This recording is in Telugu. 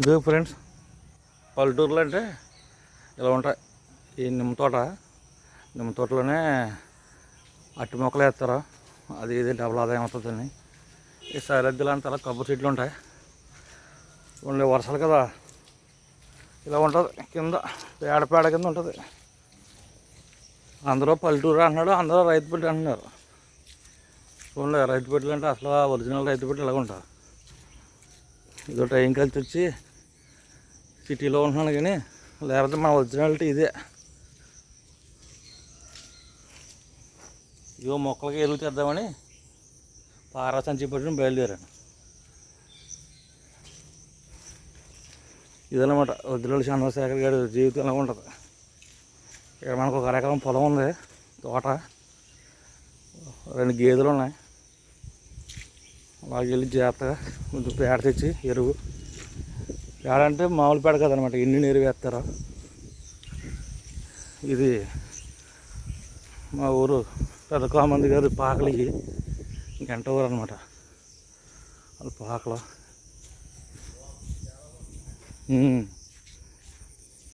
ఇది ఫ్రెండ్స్ పల్లెటూరులో అంటే ఇలా ఉంటాయి. ఈ నిమ్మ తోట నిమ్మ తోటలోనే అట్టి మొక్కలు వేస్తారు. అది ఇది డబుల్ ఆదాయం అవుతుందని ఈ సరిహద్దులు అంతా అలా కొబ్బరి చెట్లు ఉంటాయి. ఉండే వర్షాలు కదా. ఇలా ఉంటుంది. కింద పేడ పేడ కింద ఉంటుంది. అందరూ పల్లెటూరు అంటున్నాడు అందరూ రైతు పెట్టి అంటున్నారు. చూడండి రైతు బిడ్డలు అంటే అసలు ఒరిజినల్ రైతు పెట్టి ఇలాగ ఉంటారు. ఇదో టైం కలిసి వచ్చి సిటీలో ఉంటున్నాను కానీ లేకపోతే మా ఒరిజినాలిటీ ఇదే. ఇవో మొక్కలకి ఎరువు తెద్దామని పారా సంచి పట్టుకుని బయలుదేరాను. ఇదన్నమాట వద్దుల చంద్రశేఖర్ గారి జీవితం ఎలా ఉంటుంది. ఇక్కడ మనకు ఒక రకం పొలం ఉంది తోట. రెండు గేదెలు ఉన్నాయి. అలాగే వెళ్ళి జాగ్రత్తగా కొంచెం పేడ తెచ్చి ఎరువు. పేడ అంటే మామూలు పేడ కదనమాట ఎన్ని నీరు వేస్తారు. ఇది మా ఊరు పెద్ద కామంది గారు పాకలికి గంట ఊరు అనమాట. వాళ్ళ పాకలు.